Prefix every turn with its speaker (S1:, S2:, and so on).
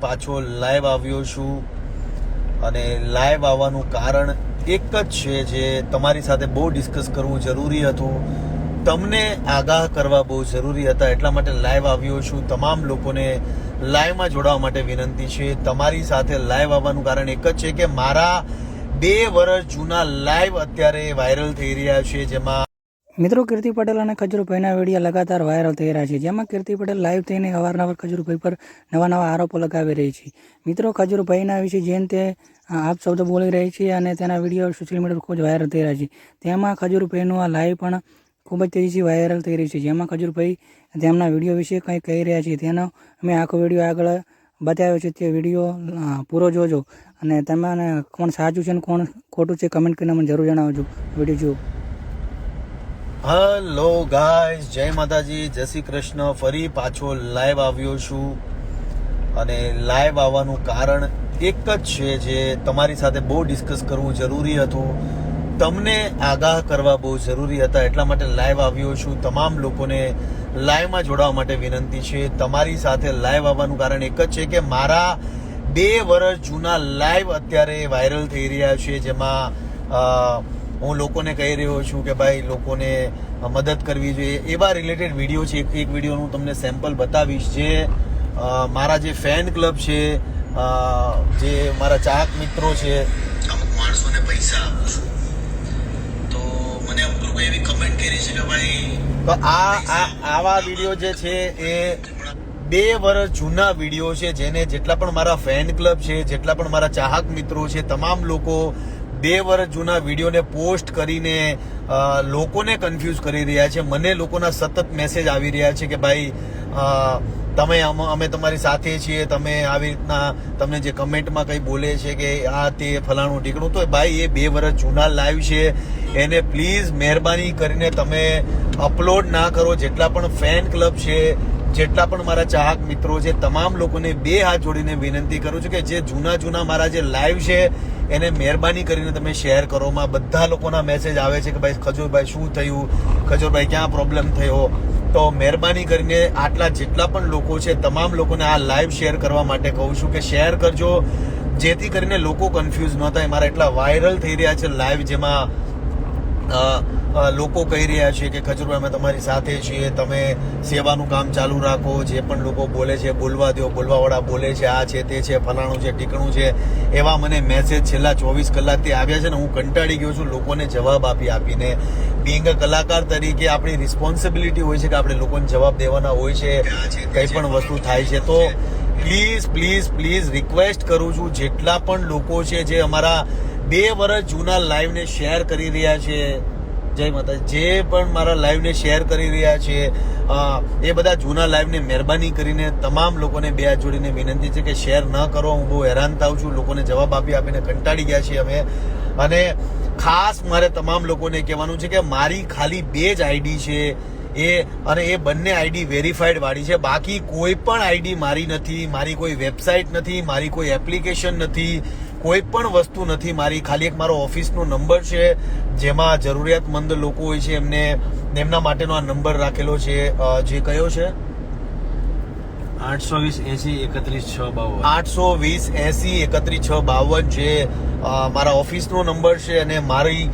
S1: પાછો લાઈવ આવ્યો છું. અને લાઈવ આવવાનું કારણ એક જ છે જે તમારી સાથે બહુ ડિસ્કસ કરવું જરૂરી હતું. તમને આગાહ કરવા બહુ જરૂરી હતા, એટલા માટે લાઈવ આવ્યો છું. તમામ લોકોને લાઈવમાં જોડાવા માટે વિનંતી છે. તમારી સાથે લાઈવ આવવાનું કારણ એક જ છે કે મારા બે વર્ષ જૂના લાઈવ અત્યારે વાયરલ થઈ રહ્યા છે, જેમાં
S2: મિત્રો, કીર્તિ પટેલ અને ખજુરભાઈના વીડિયો લગાતાર વાયરલ થઈ રહ્યા છે, જેમાં કીર્તિ પટેલ લાઈવ થઈને અવારનવાર ખજુરભાઈ પર નવા નવા આરોપો લગાવી રહી છે. મિત્રો ખજુરભાઈના વિશે જેમ તે આપ શબ્દ બોલી રહી છે અને તેના વીડિયો સોશિયલ મીડિયા પર ખૂબ જ વાયરલ થઈ રહ્યા છે. તેમાં ખજુરભાઈનું આ લાઈવ પણ ખૂબ જ તેજીથી વાયરલ થઈ રહી છે, જેમાં ખજુરભાઈ તેમના વીડિયો વિશે કંઈ કહી રહ્યા છે. તેનો અમે આખો વીડિયો આગળ બતાવ્યો છે, તે વીડિયો પૂરો જોજો અને તમને કોણ સાચું છે અને કોણ ખોટું છે કમેન્ટ કરીને મને જરૂર જણાવજો. વીડિયો જુઓ.
S1: હલો ગાય જય માતાજી, જય શ્રી કૃષ્ણ. ફરી પાછો લાઈવ આવ્યો છું. અને લાઈવ આવવાનું કારણ એક જ છે જે તમારી સાથે બહુ ડિસ્કસ કરવું જરૂરી હતું. તમને આગાહ કરવા બહુ જરૂરી હતા, એટલા માટે લાઈવ આવ્યો છું. તમામ લોકોને લાઈવમાં જોડાવા માટે વિનંતી છે. તમારી સાથે લાઈવ આવવાનું કારણ એક જ છે કે મારા બે વર્ષ જૂના લાઈવ અત્યારે વાયરલ થઈ રહ્યા છે, જેમાં હું લોકોને કહી રહ્યો છું કે ભાઈ લોકોને મદદ કરવી જોઈએ. એવા રિલેટેડ વીડિયો છે. એક એક વિડીયોનું હું તમને સેમ્પલ બતાવીશ જે મારા જે ફેન ક્લબ છે જે મારા ચાહક મિત્રો છે. અમુક માણસોને પૈસા આપું છું. તો મને અમુક લોકો એવી કમેન્ટ કરી છે કે ભાઈ તો આ આ આવા વીડિયો જે છે એ બે વર્ષ જૂના વીડિયો છે જેને જેટલા પણ મારા ફેન ક્લબ છે જેટલા પણ મારા ચાહક મિત્રો છે તમામ લોકો બે વર્ષ જૂના વિડીયોને પોસ્ટ કરીને લોકોને કન્ફ્યુઝ કરી રહ્યા છે. મને લોકોના સતત મેસેજ આવી રહ્યા છે કે ભાઈ તમે અમ- તમારી સાથે છીએ, તમે આવી રીતના તમને જે કમેન્ટમાં કંઈ બોલે છે કે આ તે ફલાણું ઢીકણું, તો ભાઈ એ બે વર્ષ જૂના લાઈવ છે. એને પ્લીઝ મહેરબાની કરીને તમે અપલોડ ના કરો. જેટલા પણ ફેન ક્લબ છે, જેટલા પણ મારા ચાહક મિત્રો છે, તમામ લોકોને બે હાથ જોડીને વિનંતી કરું છું કે જે જૂના જૂના મારા જે લાઈવ છે એને મહેરબાની કરીને તમે શેર કરો. માં બધા લોકોના મેસેજ આવે છે કે ભાઈ, ખજૂરભાઈ શું થયું? ખજૂરભાઈ, ક્યાં પ્રોબ્લેમ થયો? તો મહેરબાની કરીને આટલા જેટલા પણ લોકો છે, તમામ લોકોને આ લાઈવ શેર કરવા માટે કહું છું કે શેર કરજો. જેથી કરીને લોકો કન્ફ્યુઝ ન થાય. મારા એટલા વાયરલ થઈ રહ્યા છે લાઈવ જેમાં લોકો કહી રહ્યા છે કે ખજૂરભાઈ અમે તમારી સાથે છીએ, તમે સેવાનું કામ ચાલુ રાખો, જે પણ લોકો બોલે છે, બોલવા દો, બોલવાવાળા બોલે છે, આ છે, તે છે, ફલાણું છે, ટીકણું છે, એવા મને મેસેજ છેલ્લા ચોવીસ કલાકથી આવ્યા છે ને હું કંટાળી ગયો છું લોકોને જવાબ આપી આપીને. બિંગ કલાકાર તરીકે આપણી રિસ્પોન્સિબિલિટી હોય છે કે આપણે લોકોને જવાબ દેવાના હોય છે, કંઈ પણ વસ્તુ થાય છે. તો પ્લીઝ પ્લીઝ પ્લીઝ રિક્વેસ્ટ કરું છું જેટલા પણ લોકો છે જે અમારા બે વર્ષ જૂના લાઈવને શેર કરી રહ્યા છે. જય માતા જે પણ મારા લાઈવને શેર કરી રહ્યા છે એ બધા જૂના લાઈવને મહેરબાની કરીને તમામ લોકોને બે હાથ જોડીને વિનંતી છે કે શેર ન કરો. હું બહુ હેરાન થાઉં છું. લોકોને જવાબ આપી આપીને કંટાળી ગયા છીએ અમે. અને ખાસ મારે તમામ લોકોને કહેવાનું છે કે મારી ખાલી બે જ આઈડી છે. એ, અને એ બંને આઈડી વેરીફાઈડ વાળી છે. બાકી કોઈ પણ આઈડી મારી નથી, મારી કોઈ વેબસાઇટ નથી, મારી કોઈ એપ્લિકેશન નથી. કોઈ પણ વસ્તુ નથી. મારી ખાલી એક મારો ઓફિસનો નંબર છે જેમાં જરૂરિયાતમંદ લોકો હોય છે એમને એમના માટેનો આ નંબર રાખેલો છે. જે કયો છે?
S3: આઠસો વીસ એસી એકત્રીસ છ બાવન.
S1: આઠસો વીસ એસી એકત્રીસ છ બાવન જે મારા ઓફિસનો નંબર છે અને મારી